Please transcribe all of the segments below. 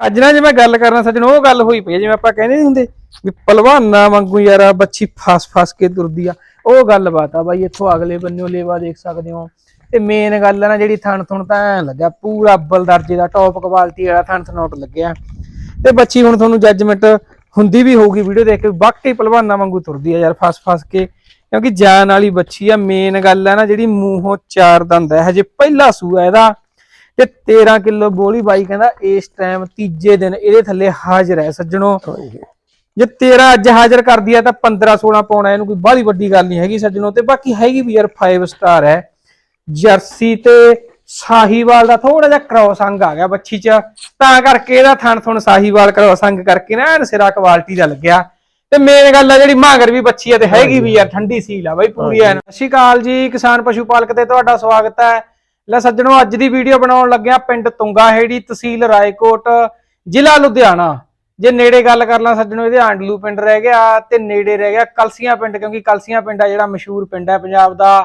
ਅੱਜ ਨਾ ਜੇ ਮੈਂ ਗੱਲ ਕਰਨਾ ਸੱਜਣ ਉਹ ਗੱਲ ਹੋਈ ਪਈ ਆ, ਜਿਵੇਂ ਆਪਾਂ ਕਹਿੰਦੇ ਨਹੀਂ ਹੁੰਦੇ ਵੀ ਪਹਿਲਵਾਨਾਂ ਵਾਂਗੂ ਯਾਰ ਆ ਬੱਚੀ ਫਸ ਫਸ ਕੇ ਤੁਰਦੀ ਆ। ਉਹ ਗੱਲ ਬਾਤ ਆ ਬਾਈ ਇੱਥੋਂ ਅਗਲੇ ਬੰਨਿਓ ਲੇਵਾ ਦੇਖ ਸਕਦੇ ਹੋ। ਤੇ ਮੇਨ ਗੱਲ ਆ ਨਾ ਜਿਹੜੀ ਥਣ ਥੁਣ ਤਾਂ ਐਂ ਲੱਗਿਆ ਪੂਰਾ ਅੱਬਲ ਦਰਜੇ ਦਾ ਟੌਪ ਕੁਆਲਿਟੀ ਵਾਲਾ ਥਣ ਥਨੋਟ ਲੱਗਿਆ। ਤੇ ਬੱਚੀ ਹੁਣ ਤੁਹਾਨੂੰ ਜੱਜਮੈਂਟ ਹੁੰਦੀ ਵੀ ਹੋਊਗੀ ਵੀਡੀਓ ਦੇਖ ਕੇ ਵਾਕਈ ਪਹਿਲਵਾਨਾਂ ਵਾਂਗੂ ਤੁਰਦੀ ਆ ਯਾਰ ਫਸ ਫਸ ਕੇ। ਕਿਉਂਕਿ ਜਾਨ ਵਾਲੀ ਬੱਚੀ ਆ ਮੇਨ ਗੱਲ ਆ ਨਾ ਜਿਹੜੀ ਮੂੰਹੋਂ ਚਾਰ ਦੰਦ ਹੈ ਹਜੇ ਪਹਿਲਾ ਸੂਆ ਇਹਦਾ। ਤੇ 13 ਕਿਲੋ ਬੋਲੀ ਬਾਈ ਕਹਿੰਦਾ ਇਸ ਟਾਈਮ ਤੀਜੇ ਦਿਨ ਇਹਦੇ ਥੱਲੇ ਹਾਜ਼ਰ ਹੈ ਸੱਜਣੋ। ਜੇ 13 ਅੱਜ ਹਾਜ਼ਰ ਕਰਦੀ ਆ ਤਾਂ 15 16 ਪਾਉਣਾ ਇਹਨੂੰ ਕੋਈ ਬਾਹਲੀ ਵੱਡੀ ਗੱਲ ਨਹੀਂ ਹੈਗੀ ਸੱਜਣੋ ਤੇ ਬਾਕੀ ਹੈਗੀ ਵੀ ਯਾਰ 5 ਸਟਾਰ ਹੈ। ਜਰਸੀ ਤੇ ਸਾਹੀਵਾਲ ਦਾ ਥੋੜਾ ਜਿਹਾ ਕ੍ਰੋਸ ਅੰਗ ਆ ਗਿਆ ਬੱਚੀ ਚ। ਤਾਂ ਕਰਕੇ ਇਹਦਾ ਥਣ ਥਣ ਸਾਹੀਵਾਲ ਕ੍ਰੋਸ ਅੰਗ ਕਰਕੇ ਨਾ ਐਨ ਸਿਰਾ ਕੁਆਲਿਟੀ ਦਾ ਲੱਗਿਆ। ਤੇ ਮੇਨ ਗੱਲ ਆ ਜਿਹੜੀ ਮਾਂਗਰ ਵੀ ਬੱਚੀ ਆ ਤੇ ਹੈਗੀ ਵੀ ਯਾਰ ਠੰਡੀ ਸੀਲ ਆ ਬਾਈ ਪੂਰੀ ਐਨ। ਸਤਿ ਸ਼੍ਰੀ ਅਕਾਲ ਜੀ ਕਿਸਾਨ ਪਸ਼ੂ ਪਾਲਕ ਤੇ ਤੁਹਾਡਾ ਸਵਾਗਤ ਹੈ। ਲੈ ਸੱਜਣੋ, ਅੱਜ ਦੀ ਵੀਡੀਓ ਬਣਾਉਣ ਲੱਗਿਆ ਪਿੰਡ ਤੁੰਗਾ ਤਹਿਸੀਲ ਰਾਏਕੋਟ, ਜ਼ਿਲ੍ਹਾ ਲੁਧਿਆਣਾ। ਜੇ ਨੇੜੇ ਗੱਲ ਕਰ ਲਾਂ ਸੱਜਣੋ, ਇਹਦੇ ਆਂਡਲੂ ਪਿੰਡ ਰਹਿ ਗਿਆ ਤੇ ਨੇੜੇ ਰਹਿ ਗਿਆ ਕਲਸੀਆਂ ਪਿੰਡ, ਕਿਉਂਕਿ ਕਲਸੀਆਂ ਪਿੰਡ ਆ ਜਿਹੜਾ ਮਸ਼ਹੂਰ ਪਿੰਡ ਹੈ ਪੰਜਾਬ ਦਾ।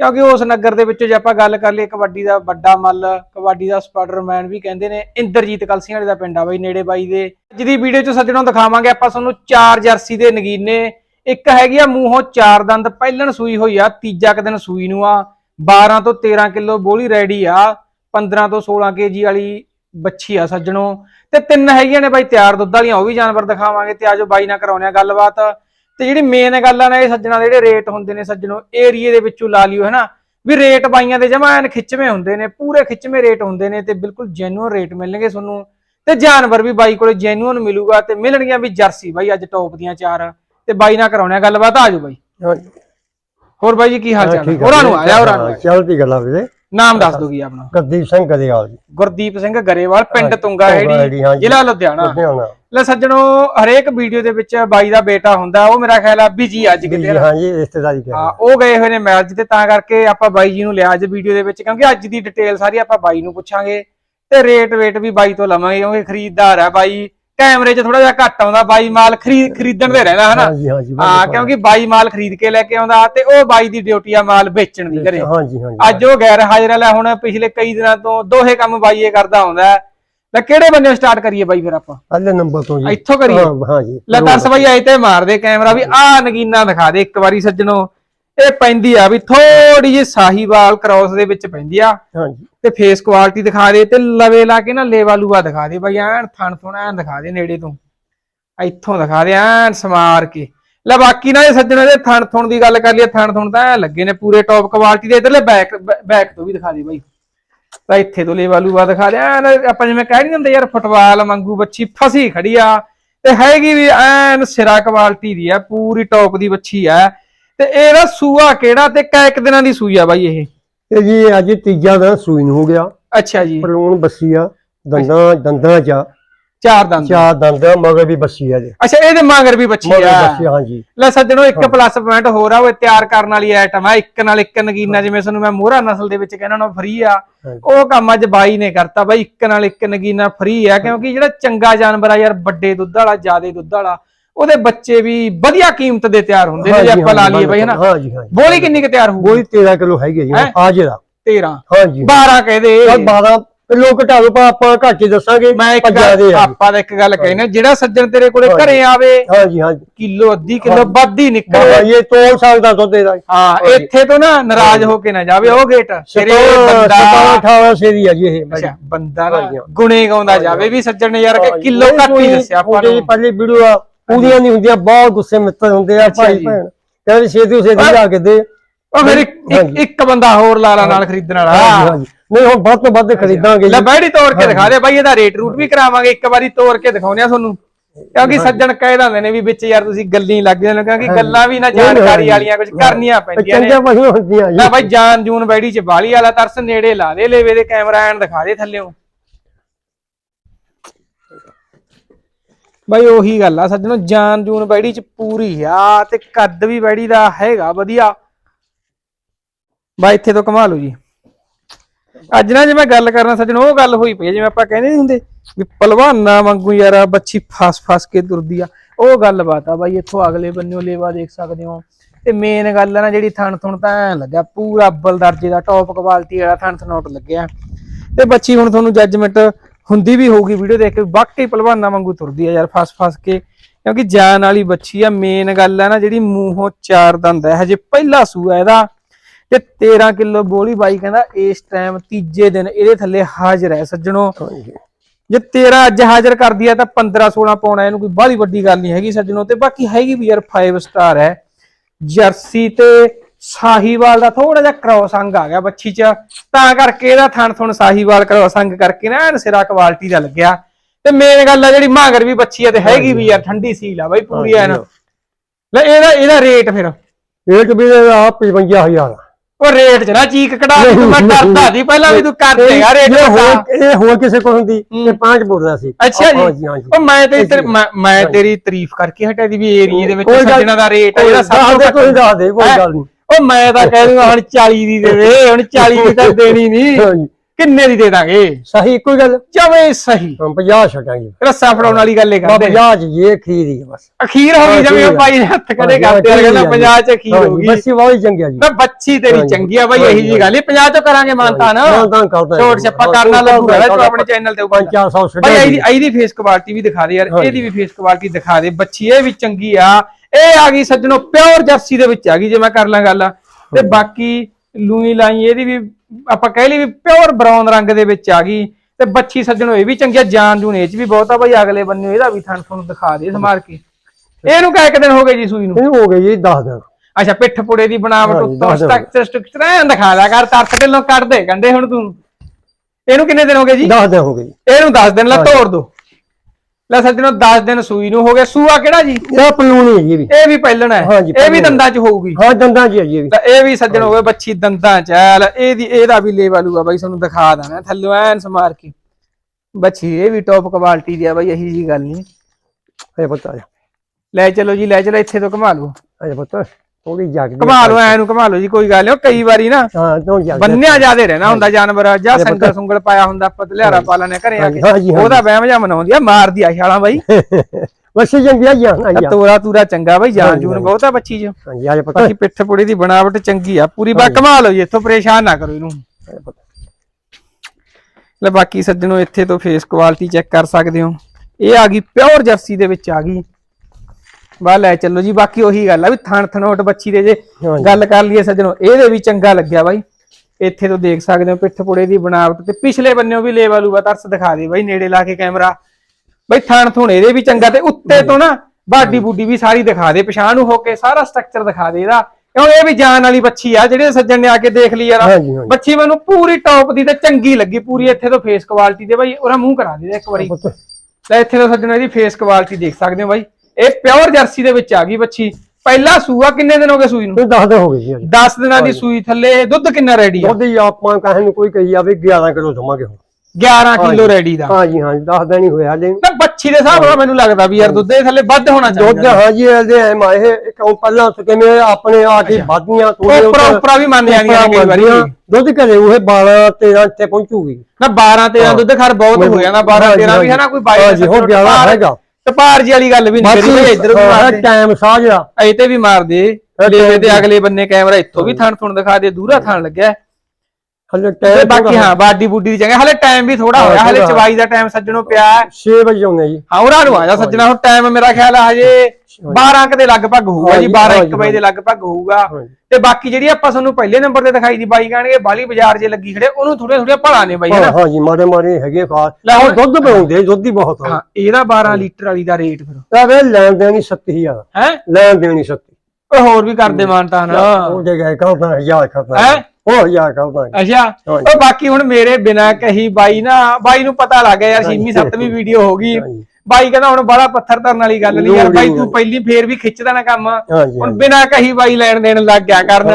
ਕਿਉਂਕਿ ਉਸ ਨਗਰ ਦੇ ਵਿੱਚੋਂ ਜੇ ਆਪਾਂ ਗੱਲ ਕਰ ਲਈਏ, ਕਬੱਡੀ ਦਾ ਵੱਡਾ ਮੱਲ, ਕਬੱਡੀ ਦਾ ਸਪਾਈਡਰਮੈਨ ਵੀ ਕਹਿੰਦੇ ਨੇ, ਇੰਦਰਜੀਤ ਕਲਸੀਆਂ ਵਾਲੇ ਦਾ ਪਿੰਡ ਆ ਬਾਈ, ਨੇੜੇ ਬਾਈ ਦੇ। ਅੱਜ ਦੀ ਵੀਡੀਓ 'ਚ ਸੱਜਣੋਂ ਦਿਖਾਵਾਂਗੇ ਆਪਾਂ ਤੁਹਾਨੂੰ ਚਾਰ ਜਰਸੀ ਦੇ ਨਗੀਨੇ। ਇੱਕ ਹੈਗੀ ਆ ਮੂੰਹੋਂ ਚਾਰ ਦੰਦ, ਪਹਿਲਣ ਸੂਈ ਹੋਈ ਆ, ਤੀਜਾ ਕ ਦਿਨ ਸੂਈ ਨੂੰ ਆ। 12 ਤੋਂ 13 ਕਿਲੋ ਬੋਲੀ ਰੈਡੀ ਆ 15 ਤੋਂ 16 ਕੇਜੀ ਵਾਲੀ ਬੱਛੀ ਆ ਸੱਜਣੋ। ਤੇ ਤਿੰਨ ਹੈਗੀਆਂ ਨੇ ਬਾਈ, ਤਿਆਰ ਦੁੱਧ ਵਾਲੀਆਂ, ਉਹ ਵੀ ਜਾਨਵਰ ਦਿਖਾਵਾਂਗੇ ਤੇ ਆਜੋ ਬਾਈ ਨਾਲ ਕਰਾਉਣੇ ਆ ਗੱਲਬਾਤ। ਤੇ ਜਿਹੜੀ ਮੇਨ ਗੱਲ ਆ ਇਹ ਸੱਜਣਾ ਦੇ ਜਿਹੜੇ ਰੇਟ ਹੁੰਦੇ ਨੇ ਸੱਜਣੋ ਏਰੀਏ ਦੇ ਵਿੱਚੋਂ ਲਾ ਲਿਓ, ਹੈਨਾ? ਵੀ ਰੇਟ ਬਾਈਆਂ ਦੇ ਜਮਾ ਐਨ ਖਿੱਚਵੇਂ ਹੁੰਦੇ ਨੇ, ਪੂਰੇ ਖਿੱਚਵੇਂ ਰੇਟ ਹੁੰਦੇ ਨੇ ਤੇ ਬਿਲਕੁਲ ਜੈਨੂਅਨ ਰੇਟ ਮਿਲਣਗੇ ਤੁਹਾਨੂੰ। ਤੇ ਜਾਨਵਰ ਵੀ ਬਾਈ ਕੋਲੇ ਜੈਨੂਅਨ ਮਿਲੂਗਾ ਤੇ ਮਿਲਣਗੀਆਂ ਵੀ ਜਰਸੀ ਬਾਈ, ਅੱਜ ਟੌਪ ਦੀਆਂ ਚਾਰ। ਤੇ ਬਾਈ ਨਾਲ ਕਰਾਉਣੇ ਆ ਗੱਲਬਾਤ, ਆਜੋ ਬਾਈ। ਹਾਂਜੀ। ਹੋਰ ਬਾਈ ਜੀ ਕੀ ਹਾਲ ਚਾਲ ਹੋਰਾਂ ਨੂੰ ਆ ਜਾ ਹੋਰਾਂ ਨੂੰ ਆ ਜਾ। ਚਲਦੀ ਗੱਲਾਂ ਵੀਰੇ ਨਾਮ ਦੱਸ ਦੋ ਕੀ ਆਪਣਾ? ਗੁਰਦੀਪ ਸਿੰਘ ਗਦੇਵਾਲ ਜੀ। ਗੁਰਦੀਪ ਸਿੰਘ ਗਰੇਵਾਲ ਪਿੰਡ ਤੁੰਗਾ ਹੈੜੀ। ਜ਼ਿਲ੍ਹਾ ਲੁਧਿਆਣਾ। ਲੈ ਸੱਜਣੋ ਹਰੇਕ ਵੀਡੀਓ ਦੇ ਵਿੱਚ ਬਾਈ ਦਾ ਬੇਟਾ ਹੁੰਦਾ ਉਹ ਮੇਰਾ ਖਿਆਲ ਆ ਬਿਜ਼ੀ ਅੱਜ ਜੀ ਕਿਤੇ ਹਾਂਜੀ ਰਿਸ਼ਤੇਦਾਰੀ ਕਰ ਹਾਂ। ਉਹ ਗਏ ਹੋਏ ਨੇ ਮੈਚ ਤੇ ਤਾਂ ਕਰਕੇ ਆਪਾਂ ਬਾਈ ਜੀ ਨੂੰ ਲਿਆ ਅੱਜ ਵੀਡੀਓ ਦੇ ਵਿੱਚ ਕਿਉਂਕਿ ਅੱਜ ਦੀ ਡਿਟੇਲ ਸਾਰੀ ਆਪਾਂ ਬਾਈ ਨੂੰ ਪੁੱਛਾਂਗੇ ਤੇ ਰੇਟ ਵੇਟ ਵੀ ਬਾਈ ਤੋਂ ਲਵਾਂਗੇ ਕਿਉਂਕਿ ਖਰੀਦਦਾਰ ਹੈ ਬਾਈ। ਕੈਮਰੇ 'ਚ ਥੋੜਾ ਜਿਹਾ ਘੱਟ ਆਉਂਦਾ ਬਾਈ ਮਾਲ ਖਰੀਦ ਖਰੀਦਣ ਦੇ ਰਹਿੰਦਾ ਹਨਾ? ਹਾਂਜੀ ਹਾਂਜੀ ਹਾਂ ਕਿਉਂਕਿ ਬਾਈ ਮਾਲ ਖਰੀਦ ਕੇ ਲੈ ਕੇ ਆਉਂਦਾ ਤੇ ਉਹ ਬਾਈ ਦੀ ਡਿਊਟੀ ਆ ਮਾਲ ਵੇਚਣ ਦੀ ਘਰੇ। ਹਾਂਜੀ ਹਾਂਜੀ ਅੱਜ ਉਹ ਗੈਰ ਹਾਜ਼ਰ ਹੈ ਹੁਣ ਪਿਛਲੇ ਕਈ ਦਿਨਾਂ ਤੋਂ ਦੋਹੇ ਕੰਮ ਬਾਈ ਇਹ ਕਰਦਾ ਆਉਂਦਾ ਲੈ ਕਿਹੜੇ ਬੰਦੇ ਸਟਾਰਟ ਕਰੀਏ ਬਾਈ ਫਿਰ ਆਪਾਂ? ਅੱਲੇ ਨੰਬਰ ਤੋਂ ਜੀ। ਇੱਥੋਂ ਕਰੀਏ। ਹਾਂ ਹਾਂਜੀ ਲੈ ਦਰਸ ਬਾਈ ਆਏ ਤੇ ਮਾਰ ਦੇ ਕੈਮਰਾ ਵੀ। ਆਹ ਨਗੀਨਾ ਦਿਖਾ ਦੇ ਇੱਕ ਵਾਰੀ ਸੱਜਣੋ। ਇਹ ਪੈਂਦੀ ਆ ਵੀ ਥੋੜੀ ਜਿਹੀ ਸਾਹੀਵਾਲ ਕ੍ਰਾਸ ਦੇ ਵਿੱਚ ਪੈਂਦੀ ਆ। ਹਾਂਜੀ। ਤੇ ਫੇਸ ਕੁਆਲਿਟੀ ਦਿਖਾ ਦੇ ਤੇ ਲਵੇ ਲਾ ਕੇ ਨਾ ਲੇਵਾ ਲੂਆ ਦਿਖਾ ਦੇ ਬਾਈ ਐਨ ਥਣ ਥੁਣ ਐਨ ਦਿਖਾ ਦੇ ਨੇੜੇ ਤੋਂ। ਇੱਥੋਂ ਦਿਖਾ ਦੇ ਐਨ ਸਮਾਰ ਕੇ। ਲੈ ਬਾਕੀ ਨਾ ਇਹ ਸੱਜਣੋ ਦੇ ਥਣ ਥੁਣ ਦੀ ਗੱਲ ਕਰ ਲਈਏ ਥਣ ਥੁਣ ਤਾਂ ਲੱਗੇ ਨੇ ਪੂਰੇ ਟੌਪ ਕੁਆਲਿਟੀ ਦੇ। ਇਧਰਲੇ ਬੈਕ ਬੈਕ ਤੋਂ ਵੀ ਦਿਖਾ ਦੇ ਬਾਈ। ਤਾਂ ਇੱਥੇ ਤੋਂ ਲੇਵਾ ਲੂਆ ਦਿਖਾ ਦੇ। ਐਨ ਆਪਾਂ ਜਿਵੇਂ ਕਹਿ ਨਹੀਂ ਹੁੰਦੇ ਯਾਰ ਫੁੱਟਬਾਲ ਵਾਂਗੂ ਬੱਚੀ ਫਸੀ ਖੜੀ ਆ। ਤੇ ਹੈਗੀ ਵੀ ਐਨ ਸਿਰਾ ਕੁਆਲਿਟੀ ਦੀ ਆ ਪੂਰੀ ਟੌਪ ਦੀ ਬੱਚੀ ਆ। ਤੇ ਇਹਦਾ ਸੂਆ ਕਿਹੜਾ ਤੇ ਕੈ ਇੱਕ ਦਿਨਾਂ ਦੀ ਸੂਈ ਆ ਬਾਈ ਇਹ? ਇਹ ਜੀ ਅੱਜ ਤੀਜਾ ਦਿਨ ਸੂਈ ਨੂੰ ਹੋ ਗਿਆ। ਅੱਛਾ ਜੀ। ਪਰੂਣ ਬੱਸੀ ਆ ਦੰਦਾਂ ਦੰਦਾਂ ਚ ਆ, ਚਾਰ ਦੰਦ। ਚਾਰ ਦੰਦ ਆ, ਮਗਰ ਵੀ ਬੱਸੀ ਆ ਜੀ। ਅੱਛਾ ਇਹਦੇ ਮਗਰ ਵੀ ਬੱਚੀ ਮਗਰ ਆ। ਬੱਸੀ ਹਾਂਜੀ। ਲੈ ਸੱਜਣੋ ਇੱਕ ਪਲੱਸ ਪੁਆਇੰਟ ਹੋਰ ਆ ਉਹ ਤਿਆਰ ਕਰਨ ਵਾਲੀ ਆਈਟਮ ਆ ਇੱਕ ਨਾਲ ਇੱਕ ਨਗੀਨਾ ਜਿਵੇਂ ਤੁਹਾਨੂੰ ਮੈਂ ਮੋਹਰਾ ਨਸਲ ਦੇ ਵਿੱਚ ਕਹਿੰਦਾ ਨਾ ਫ੍ਰੀ ਆ। ਹਾਂਜੀ। ਉਹ ਕੰਮ ਅੱਜ ਬਾਈ ਨੇ ਕਰਤਾ ਬਾਈ ਇੱਕ ਨਾਲ ਇੱਕ ਨਗੀਨਾ ਫ੍ਰੀ ਆ ਕਿਉਂਕਿ ਜਿਹੜਾ ਚੰਗਾ ਜਾਨਵਰ ਆ ਯਾਰ ਵੱਡੇ ਦੁੱਧ ਵਾਲਾ ਜ਼ਿਆਦੇ ਦੁੱਧ ਵਾਲਾ ਉਹਦੇ ਬੱਚੇ ਵੀ ਵਧੀਆ ਕੀਮਤ ਦੇ ਤਿਆਰ ਹੁੰਦੇ ਨੇ ਜੇ ਆਪਾਂ ਲਾ ਲਈਏ ਬਾਈ ਹਨਾ ਹਾਂਜੀ ਹਾਂਜੀ ਬੋਲੀ ਕਿੰਨੀ ਕੁ ਤਿਆਰ ਹੋਊਗੀ? ਬੋਲੀ 13 ਕਿਲੋ ਹੈਗੀ ਜੀ ਹੈਂ? ਹਾਜ਼ਰ ਆ 13 ਹਾਂਜੀ। 12 ਕਹਦੇ ਚੱਲ 12 ਕਿਲੋ ਘਟਾ ਲਓ ਪਰ ਆਪਾਂ ਘੱਟ ਹੀ ਦੱਸਾਂਗੇ। ਮੈਂ ਇੱਕ। ਆਪਾਂ ਦਾ ਇੱਕ ਗੱਲ ਕਹਿਣਾ ਜਿਹੜਾ ਸੱਜਣ ਤੇਰੇ ਕੋਲੇ। ਘਰੇ ਆਵੇ ਹਾਂਜੀ ਹਾਂਜੀ। ਕਿਲੋ ਅੱਧੀ ਕਿਲੋ ਵੱਧ ਹੀ ਨਿਕਲੇ। ਇਹ ਤੋਲ ਸਕਦਾ ਦੁੱਧ ਇਹਦਾ। ਹਾਂ ਇੱਥੇ ਤੋਂ ਨਾ ਨਾਰਾਜ਼ ਹੋ ਕੇ ਨਾ ਜਾਵੇ ਉਹ ਗੇਟ। ਤੇਰੇ ਬੰਦਾ 18 ਸੇਰੀ ਆ ਜੀ ਇਹ ਬੰਦਾ। ਗੁਣੇ ਗਾਉਂਦਾ ਜਾਵੇ ਵੀ ਸੱਜਣ ਨੇ ਯਾਰ ਕਿਲੋ ਘੱਟ ਹੀ ਦੱਸਿਆ ਆਪਾਂ ਨੂੰ। ਪਹਿਲੀ ਵੀਡੀਓ ਆ। ਪੂਰੀਆਂ ਨਹੀਂ ਹੁੰਦੀਆਂ ਬਹੁਤ ਗੁੱਸੇ ਮਿੱਤਰ ਹੁੰਦੇ ਆ ਭਾਈ। ਭੈਣ। ਕਹਿੰਦੇ ਛੇਤੀ ਛੇਤੀ ਲਿਆ ਕੇ ਦੇ। ਉਹ ਫਿਰ ਇੱਕ- ਬੰਦਾ ਹੋਰ ਲਾਲਾ ਨਾਲ ਖਰੀਦਣ ਵਾਲਾ। ਨਹੀਂ ਹੁਣ ਵੱਧ ਤੋਂ ਵੱਧ ਖਰੀਦਾਂਗੇ ਲੈ ਬੈੜੀ ਤੋੜ ਕੇ ਦਿਖਾ ਦੇ ਬਾਈ ਇਹਦਾ ਰੇਟ ਰੂਟ ਵੀ ਕਰਾਵਾਂਗੇ ਇੱਕ ਵਾਰੀ ਤੋੜ ਕੇ ਦਿਖਾਉਨੇ ਆ ਤੁਹਾਨੂੰ। ਕਿਉਂਕਿ ਸੱਜਣ ਕਹਿ ਦਿੰਦੇ ਨੇ ਵੀ ਵਿੱਚ ਯਾਰ ਤੁਸੀਂ ਗੱਲਾਂ ਲੱਗ ਜਾਂਦੇ ਕਿਉਂਕਿ ਗੱਲਾਂ ਵੀ ਨਾ ਜਾਣਕਾਰੀ ਵਾਲੀਆਂ ਕੁਝ ਕਰਨੀਆਂ ਪੈਂਦੀਆਂ ਨੇ। ਚੰਗੀਆਂ ਪਸ਼ੂ ਹੁੰਦੀਆਂ ਲੈ ਜੀ ਬਾਈ ਜਾਨ ਜੂਨ ਬੈੜੀ ਚ ਬਾਲੀ ਵਾਲਾ ਤਰਸ ਨੇੜੇ ਲਾ ਦੇ ਲੇਵੇ ਦੇ ਕੈਮਰਾ ਐਨ ਦਿਖਾ ਦੇ ਥੱਲਿਓ ਬਾਈ ਉਹੀ ਗੱਲ ਆ ਸੱਜਣੋ ਜਾਨ ਜੂਨ ਬੈੜੀ ਚ ਪੂਰੀ ਆ ਤੇ ਕੱਦ ਵੀ ਬੈੜੀ ਦਾ ਹੈਗਾ ਵਧੀਆ। ਬਾਈ ਇੱਥੇ ਤੋਂ ਕਮਾ ਲਓ ਜੀ। ਅੱਜ ਨਾ ਜੇ ਮੈਂ ਗੱਲ ਕਰਨਾ ਸੱਜਣੋ ਉਹ ਗੱਲ ਹੋਈ ਪਈ ਆ, ਜਿਵੇਂ ਆਪਾਂ ਕਹਿੰਦੇ ਨਹੀਂ ਹੁੰਦੇ ਵੀ ਪਹਿਲਵਾਨਾਂ ਵਾਂਗੂ ਯਾਰ ਆ ਬੱਚੀ ਫਸ ਫਸ ਕੇ ਤੁਰਦੀ ਆ। ਉਹ ਗੱਲ ਬਾਤ ਆ ਬਾਈ ਇੱਥੋਂ ਅਗਲੇ ਬੰਨਿਓ ਲੇਵਾ ਦੇਖ ਸਕਦੇ ਹੋ। ਤੇ ਮੇਨ ਗੱਲ ਆ ਨਾ ਜਿਹੜੀ ਥਣ ਥੁਣ ਤਾਂ ਐਂ ਲੱਗਾ ਪੂਰਾ ਅੱਬਲ ਦਰਜੇ ਦਾ ਟੌਪ ਕੁਆਲਿਟੀ ਵਾਲਾ ਥਣ ਥਨੋਟ ਲੱਗਿਆ। ਤੇ ਬੱਚੀ ਹੁਣ ਤੁਹਾਨੂੰ ਜੱਜਮੈਂਟ ਹੁੰਦੀ ਵੀ ਹੋਊਗੀ ਵੀਡੀਓ ਦੇਖ ਕੇ ਵਾਕਈ ਪਹਿਲਵਾਨਾਂ ਵਾਂਗੂ ਤੁਰਦੀ ਆ ਯਾਰ ਫਸ ਫਸ ਕੇ। ਕਿਉਂਕਿ ਜਾਨ ਵਾਲੀ ਬੱਚੀ ਆ ਮੇਨ ਗੱਲ ਆ ਨਾ ਜਿਹੜੀ ਮੂੰਹੋਂ ਚਾਰ ਦੰਦ ਹੈ ਹਜੇ ਪਹਿਲਾ ਸੂਆ ਇਹਦਾ। ਤੇ 13 ਕਿਲੋ ਬੋਲੀ ਬਾਈ ਕਹਿੰਦਾ ਇਸ ਟਾਈਮ ਤੀਜੇ ਦਿਨ ਇਹਦੇ ਥੱਲੇ ਹਾਜ਼ਰ ਹੈ ਸੱਜਣੋ। ਜੇ 13 ਅੱਜ ਹਾਜ਼ਰ ਕਰਦੀ ਆ ਤਾਂ 15 16 ਪਾਉਣਾ ਇਹਨੂੰ ਕੋਈ ਬਾਹਲੀ ਵੱਡੀ ਗੱਲ ਨਹੀਂ ਹੈਗੀ ਸੱਜਣੋ। ਤੇ ਬਾਕੀ ਹੈਗੀ ਵੀ ਯਾਰ 5 ਸਟਾਰ ਹੈ ਜਰਸੀ ਤੇ ਸਾਹੀਵਾਲ ਦਾ ਥੋੜਾ ਜਿਹਾ ਕ੍ਰੋਸ ਅੰਗ ਆ ਗਿਆ ਬੱਚੀ ਚ। ਤਾਂ ਕਰਕੇ ਇਹਦਾ ਥਣ ਥਣ ਸਾਹੀਵਾਲ ਕ੍ਰੋਸ ਅੰਗ ਕਰਕੇ ਨਾ ਐਨ ਸਿਰਾ ਕੁਆਲਿਟੀ ਦਾ ਲੱਗਿਆ। ਤੇ ਮੇਨ ਗੱਲ ਆ ਜਿਹੜੀ ਮਾਂਗਰ ਵੀ ਬੱਚੀ ਆ ਤੇ ਹੈਗੀ ਵੀ ਯਾਰ ਠੰਡੀ ਸੀਲ ਆ ਬਾਈ ਪੂਰੀ ਐਨ। ਲੈ ਇਹਦਾ ਇਹਦਾ ਰੇਟ ਫਿਰ? ਰੇਟ ਵੀ ਇਹਦਾ 55000 ਉਹ ਰੇਟ ਚ ਨਾ ਚੀਕ ਕਢਾ ਤੂੰ ਮੈਂ ਡਰਦਾ ਸੀ ਪਹਿਲਾਂ ਵੀ ਤੂੰ ਕਰ ਦੇਗਾ ਰੇਟ ਇਹ। ਹੋਰ ਕਿਸੇ ਕੋਲ ਹੁੰਦੀ ਤੇ ਪੰਜ ਬੋਲਦਾ ਸੀ। ਅੱਛਾ ਜੀ। ਉਹ ਮੈਂ ਤੇ ਮੈਂ- ਤੇਰੀ ਤਾਰੀਫ ਕਰਕੇ ਹਟਿਆ ਦੀ ਵੀ ਏਰੀਏ ਦੇ ਵਿੱਚ ਸੱਜਣਾ ਦਾ ਰੇਟ ਆ ਜਿਹੜਾ ਸਭ ਤੋਂ ਕੋਈ ਦੱਸ ਦੇ ਕੋਈ? ਗੱਲ ਨਹੀਂ। ਉਹ ਮੈਂ ਤਾਂ ਕਹਿ ਦੂੰਗਾ ਹੁਣ 40 ਦੀ ਦੇ ਦੇ ਹੁਣ 40 ਦੀ ਤਾਂ ਦੇਣੀ ਨਹੀਂ ਹਾਂਜੀ। ਕਿੰਨੇ ਦੀ ਦੇ ਦਾਂਗੇ? ਸਹੀ ਇੱਕੋ ਹੀ ਗੱਲ। ਜਵੇਂ ਸਹੀ। ਹਾਂ 50 ਛੱਡਾਂਗੇ ਰੱਸਾ ਫੜਾਉਣ ਵਾਲੀ ਗੱਲ ਹੀ ਬਾ ਕਰਦੇ 50 ਚ ਇਹ ਖੀਰ ਬਸ। ਅਖੀਰ ਹੋ ਗਈ ਜਿਵੇਂ ਉਹ ਭਾਈ ਨੇ ਹੱਥ ਕਦੇ ਕਰਦੇ ਠੀਕ ਕਹਿੰਦਾ ਹੈ 50 ਚ ਅਖੀਰ ਹੋ ਗਈ। ਬੱਸੀ ਬਹੁਤ ਚੰਗਿਆ ਜੀ। ਮੈਂ ਬੱਚੀ ਤੇਰੀ ਹਾਂਜੀ, ਚੰਗੀ ਆ ਬਾਈ ਇਹੀ ਜੀ ਗੱਲ ਹੀ 50 ਤੋਂ ਕਰਾਂਗੇ ਮਾਨਤਾ ਨਾ ਮਾਨਤਾਨ ਕਰਦਾ ਛੋਟ ਛੱਪਾ ਕਰਨਾ ਲੱਗੂਗਾ ਤੂੰ ਆਪਣੇ ਚੈਨਲ ਤੇ 500 ਭਾਈ ਛੱਡਾਂਗੇ ਇਹਦੀ ਇਹਦੀ ਫੇਸ ਕੁਆਲਿਟੀ ਵੀ ਦਿਖਾ ਦੇ ਯਾਰ ਹਾਂਜੀ। ਇਹਦੀ ਵੀ ਫੇਸ ਕੁਆਲਿਟੀ ਦਿਖਾ ਦੇ। ਬੱਚੀ ਇਹ ਵੀ ਚੰਗੀ ਆ ਇਹ ਆ ਗਈ ਸੱਜਣੋ ਪਿਓਰ ਜਰਸੀ ਦੇ ਵਿੱਚ ਆ ਗਈ ਜੇ ਮੈਂ ਕਰ ਲਾਂ ਗੱਲ। ਤੇ ਬਾਕੀ ਲੂਈ ਲਾਈ ਇਹਦੀ ਵੀ ਆਪਾਂ ਕਹਿ ਲਈ ਵੀ ਪਿਓਰ ਬਰਾਊਨ ਰੰਗ ਦੇ ਵਿੱਚ ਆ ਗਈ। ਤੇ ਬੱਚੀ ਸੱਜਣੋ ਇਹ ਵੀ ਚੰਗੀ ਜਾਨ ਜੂਨ ਇਹ ਚ ਵੀ ਬਹੁਤ ਆ ਭਾਈ ਅਗਲੇ ਬੰਨੇ ਇਹਦਾ ਵੀ ਥਣ ਤੁਹਾਨੂੰ ਦਿਖਾ ਦੇ ਸਮਾਰ ਕੇ। ਇਹਨੂੰ ਕਿਹ ਇੱਕ ਦਿਨ ਹੋ ਗਏ ਜੀ ਸੂਈ ਨੂੰ? ਇਹ ਹੋ ਗਈ ਜੀ 10 ਦਿਨ। ਅੱਛਾ ਪਿੱਠ ਪੁੜੇ ਦੀ ਬਣਾਵਟ ਉੱਤੋਂ। ਸਟਰਕਚਰ ਸਟਰਕਚਰ ਐਂ ਦਿਖਾ ਲਿਆ ਕਰ ਤਰਸ ਢਿੱਲੋਂ ਕੱਢ ਦੇ ਕਹਿੰਦੇ ਹੁਣ ਤੂੰ। ਇਹਨੂੰ ਕਿੰਨੇ ਦਿਨ ਹੋ ਗਏ ਜੀ? 10 ਦਿਨ ਹੋ ਗਏ ਇਹਨੂੰ 10 ਦਿਨ ਲਾ। ਤੋੜ ਦੋ। ਲੈ ਸੱਜਣੋ 10 ਦਿਨ ਸੂਈ ਨੂੰ ਹੋ ਗਿਆ। ਸੂਆ ਕਿਹੜਾ ਜੀ? ਇਹ ਪਲੂਣੀ ਹੈ ਜੀ ਇਹ ਵੀ। ਇਹ ਵੀ ਪਹਿਲਣਾ ਹੈ। ਹਾਂਜੀ, ਇਹ ਵੀ ਪਹਿਲਣ। ਦੰਦਾਂ 'ਚ ਹੋਊਗੀ। ਹਾਂ ਦੰਦਾਂ ਜੀ ਹੈ ਜੀ ਇਹ ਵੀ। ਤਾਂ ਇਹ ਵੀ ਸੱਜਣ ਹੋਵੇ ਬੱਚੀ ਦੰਦਾਂ 'ਚ ਹੈ। ਲੈ ਇਹਦੀ ਇਹਦਾ ਵੀ ਲੇਵਲ ਹੋਊਗਾ ਬਾਈ ਤੁਹਾਨੂੰ ਦਿਖਾ ਦਾਂ ਥੱਲੋਂ ਐਨ ਸਮਾਰ ਕੇ। ਬੱਚੀ ਇਹ ਵੀ ਟੌਪ ਕੁਆਲਿਟੀ ਦੀ ਆ ਬਾਈ ਇਹੀ ਜੀ ਗੱਲ ਨਹੀਂ। ਇਹ ਪਤਾ ਹੈ ਲੈ ਚਲੋ ਜੀ ਲੈ ਚਲੋ ਇੱਥੇ ਤੋਂ ਘੁਮਾ ਲਓ। ਇਹ ਪਤਾ। ਥੋੜੀ ਜਾਗ ਘੁਮਾ ਲਓ ਐ ਨੂੰ ਘੁਮਾ ਲਓ ਜੀ ਕੋਈ ਗੱਲ ਨਹੀਂ ਕਈ ਵਾਰੀ ਨਾ ਹਾਂ ਤੋਂ ਜਾਗ ਬੰਨਿਆ ਜਾਦੇ ਰਹਿਣਾ ਹੁੰਦਾ ਜਾਨਵਰ ਜਾਂ ਸੰਗਲ ਸੁੰਗਲ ਪਾਇਆ ਹੁੰਦਾ ਆਪਾਂ ਲਿਆਰਾ ਪਾ ਲੈਣੇ ਘਰੇ ਆ ਕੇ। ਉਹਦਾ ਵਹਿਮ ਜਾਂ ਮਨਾਉਂਦੀ ਆ ਮਾਰਦੀ ਆ ਛਾਲਾਂ ਬਾਈ। ਵਸੇ ਚੰਗਿਆ ਜੀ ਹਾਂ। ਜੀ ਤੋਰਾ ਤੂਰਾ ਚੰਗਾ ਬਾਈ ਜਾਨ ਜੂਨ। ਬਹੁਤ ਆ ਬੱਚੀ 'ਚ। ਹਾਂਜੀ ਆ ਪਤਾ। ਬਾਕੀ ਪਿੱਠ ਪੁੜੀ ਦੀ ਬਣਾਵਟ ਚੰਗੀ ਆ ਪੂਰੀ ਬਾ ਕਮਾ ਲਓ ਜੀ ਇੱਥੋਂ ਪਰੇਸ਼ਾਨ ਨਾ ਕਰੋ ਇਹਨੂੰ। ਲੈ ਬਾਕੀ ਸੱਜਣੋ ਇੱਥੇ ਤੋਂ ਫੇਸ ਕੁਆਲਿਟੀ ਚੈੱਕ ਕਰ ਸਕਦੇ ਹੋ। ਇਹ ਆ ਗਈ ਪਿਓਰ ਜਰਸੀ ਦੇ ਵਿੱਚ ਆ ਗਈ। ਬਾ ਲੈ ਚੱਲੋ ਜੀ ਬਾਕੀ ਉਹੀ ਗੱਲ ਆ ਵੀ ਥਣ ਥਣੋਟ ਬੱਚੀ ਦੇ ਜੇ ਹਾਂਜੀ। ਗੱਲ ਕਰ ਲਈਏ ਸੱਜਣੋ ਇਹਦੇ ਵੀ ਚੰਗਾ ਲੱਗਿਆ ਬਾਈ। ਇੱਥੇ ਤੋਂ ਦੇਖ ਸਕਦੇ ਹੋ ਪਿੱਠ ਪੁੜੇ ਦੀ ਬਣਾਵਟ ਤੇ ਪਿਛਲੇ ਬੰਨਿਓ ਵੀ ਲੇਵਲ ਉਗਾ ਤਰਸ ਦਿਖਾ ਦੇ ਬਾਈ ਨੇੜੇ ਲਾ ਕੇ ਕੈਮਰਾ। ਬਈ ਥਣ ਥੁਣ ਇਹਦੇ ਵੀ ਚੰਗਾ ਤੇ ਉੱਤੇ ਤੋਂ ਨਾ ਬਾਡੀ ਬੂਡੀ ਵੀ ਸਾਰੀ ਦਿਖਾ ਦੇ ਪਛਾਣ ਨੂੰ ਹੋ ਕੇ ਸਾਰਾ ਸਟਰਕਚਰ ਦਿਖਾ ਦੇ ਇਹਦਾ। ਕਿਉਂ ਇਹ ਵੀ ਜਾਨ ਵਾਲੀ ਬੱਚੀ ਆ ਜਿਹੜੇ ਸੱਜਣ ਨੇ ਆ ਕੇ ਦੇਖ ਲਈ ਯਾਰ। ਹਾਂਜੀ, ਹਾਂਜੀ। ਬੱਚੀ ਮੈਨੂੰ ਪੂਰੀ ਟੌਪ ਦੀ ਤੇ ਚੰਗੀ ਲੱਗੀ ਪੂਰੀ ਇੱਥੇ ਤੋਂ ਫੇਸ ਕੁਆਲਿਟੀ ਦੇ ਬਾਈ ਉਹਦਾ ਮੂੰਹ ਕਰਾ ਦੇ ਇੱਕ ਵਾਰੀ। ਪਤਾ। ਲੈ ਇੱਥੇ ਤੋਂ ਸੱਜਣੋ ਇਹਦੀ ਫੇਸ ਕੁਆਲਿਟੀ ਦੇਖ ਸਕਦੇ ਹੋ ਬਾਈ। ਇਹ ਪਿਓਰ ਜਰਸੀ ਦੇ ਵਿੱਚ ਆ ਗਈ ਬੱਚੀ। ਪਹਿਲਾ ਸੂਆ ਕਿੰਨੇ ਦਿਨ ਹੋ ਗਏ ਸੂਈ ਨੂੰ? ਇਹ 10 ਦਿਨ ਹੋ ਗਏ ਜੀ ਅੱਜ 10 ਦਿਨਾਂ ਦੀ ਸੂਈ ਥੱਲੇ ਦੁੱਧ ਕਿੰਨਾ ਰੈਡੀ ਆ? ਦੁੱਧ ਹੀ ਆਪਾਂ ਕਹੇ ਨੂੰ ਕੋਈ ਕਹੀ ਜਾਵੇ 11 ਕਿਲੋ ਦਵਾਂਗੇ ਹੁਣ। 11 ਕਿਲੋ ਰੈਡੀ ਦਾ। ਹਾਂ ਜੀ ਹਾਂ 10 ਦਿਨ ਹੀ ਹੋਇਆ ਹਲੇ ਤਾਂ ਬੱਚੀ ਦੇ ਹਿਸਾਬ ਨਾਲ ਮੈਨੂੰ ਲੱਗਦਾ ਵੀ ਯਾਰ ਦੁੱਧ ਦੇ ਥੱਲੇ ਵੱਧ ਹੋਣਾ ਦੁੱਧ ਚਾਹੀਦਾ ਹਾਂ ਜੀ। ਇਹਦੇ ਐ ਮਾਏ ਕਿਉਂ ਪਹਿਲਾਂ ਕਿਵੇਂ ਆਪਣੇ ਆ ਕੇ ਵਾਧੀਆਂ ਉਪਰਾ ਉਪਰਾ ਵੀ ਮੰਨ ਜਾਂਦੀਆਂ ਕਈ ਵਾਰੀ। ਦੁੱਧ ਘਰੇ ਉਹ 12 13 ਤੇ ਪਹੁੰਚੂਗੀ। ਨਾ 12 13 ਦੁੱਧ ਖਰ ਬਹੁਤ ਹੋ ਜਾਂਦਾ 12 13 ਵੀ ਹੈ ਨਾ ਕੋਈ 22 ਹਾਂ ਜੀ ਹੋ ਗਿਆ ਹੈਗਾ। ਤੇ ਪਾਰ ਜੀ ਵਾਲੀ ਗੱਲ ਵੀ ਨਹੀਂ ਕਰੀ ਬਈ ਇੱਧਰ ਵੀ ਟਾਈਮ ਸਾਜਰਾ ਐ ਤੇ ਵੀ ਮਾਰ ਦੇ। ਲੇਵੇ ਤੇ ਅਗਲੇ ਬੰਨੇ ਕੈਮਰਾ ਇੱਥੋਂ ਵੀ ਥਣ ਥੁਣ ਦਿਖਾ ਦੇ ਦੂਰਾ ਥਣ ਲੱਗਿਆ। ਹਲੇ ਤੇ ਟਾਈਮ ਬਾਕੀ ਹਾਂ ਬਾਡੀ ਬੂਡੀ ਦੀ ਚੰਗਾ ਹਲੇ ਟਾਈਮ ਵੀ ਥੋੜਾ ਹੋਇਆ ਹਲੇ। ਚਵਾਈ ਦਾ ਟਾਈਮ ਸੱਜਣੋਂ ਪਿਆ ਹੈ। 6 ਵਜੇ ਆਉਂਦੇ ਜੀ। ਹਾਂ ਉਹਨਾਂ ਨੂੰ ਆ ਜਾ ਸੱਜਣਾ ਹੁਣ ਟਾਈਮ ਮੇਰਾ ਖਿਆਲ ਆ ਹਜੇ 12 ਕੁ ਦੇ ਲਗਭਗ ਹੋਊਗਾ ਜੀ ਹਾਂਜੀ, 12 1 ਹਾਂਜੀ, ਵਜੇ ਦੇ ਲਗਭਗ ਹੋਊਗਾ। ਹਾਂਜੀ। ਤੇ ਬਾਕੀ ਜਿਹੜੀ ਆਪਾਂ ਤੁਹਾਨੂੰ ਪਹਿਲੇ ਨੰਬਰ ਤੇ ਦਿਖਾਈ ਦੀ ਬਾਈ ਕਹਿਣਗੇ ਬਾਲੀ ਬਾਜ਼ਾਰ ਜੇ ਲੱਗੀ ਖੜੇ ਉਹਨੂੰ ਥੋੜੇ ਥੋੜੇ ਭਲਾ ਨੇ ਬਾਈ ਹਾਂ ਹਨਾ? ਹਾਂ ਜੀ ਮਾਰੇ ਮਾਰੇ ਹੈਗੇ ਖਾਸ। ਲੈ ਹੁਣ- ਦੁੱਧ ਬਣਾਉਂਦੇ ਦੁੱਧ ਹੀ ਬਹੁਤ ਆ। ਹਾਂ ਇਹਦਾ 12 ਲੀਟਰ ਵਾਲੀ ਦਾ ਰੇਟ ਫਿਰ। ਤਾਂ ਵੇ ਲੈਣ ਦੇਣੀ 30000 ਹੈ? ਲੈਣ ਦੇਣੀ 70 ਉਹ ਹੋਰ ਵੀ ਕਰਦੇ ਮਾਨਤਾ ਨਾ। ਉਹ ਜਗ੍ਹਾ ਕਰਦਾ ਹਜ਼ਾਰ ਕਰਦਾ ਹੈਂ? ਉਹ ਹਜ਼ਾਰ ਕਰਦਾ ਅੱਛਾ। ਉਹ ਬਾਕੀ ਹੁਣ ਮੇਰੇ ਬਿਨਾ ਕਹੀ ਬਾਈ ਨਾ ਬਾਈ ਨੂੰ ਪਤਾ ਲੱਗ ਗਿਆ ਯਾਰ ਛੇਵੀਂ ਸੱਤਵੀਂ ਵੀਡੀਓ ਹੋ ਗਈ। ਬਾਈ ਕਹਿੰਦਾ ਹੁਣ ਬੜਾ ਪੱਥਰ ਧਰਨ ਵਾਲੀ ਗੱਲ ਨਹੀਂ ਯਾਰ ਬਾਈ ਤੂੰ ਪਹਿਲੀ ਫੇਰ ਵੀ ਖਿੱਚਦਾ ਨਾ ਕੰਮ। ਹੁਣ। ਬਿਨਾ ਕਹੀ ਬਾਈ ਲੈਣ ਦੇਣ ਲੱਗ ਗਿਆ ਕਰਨ।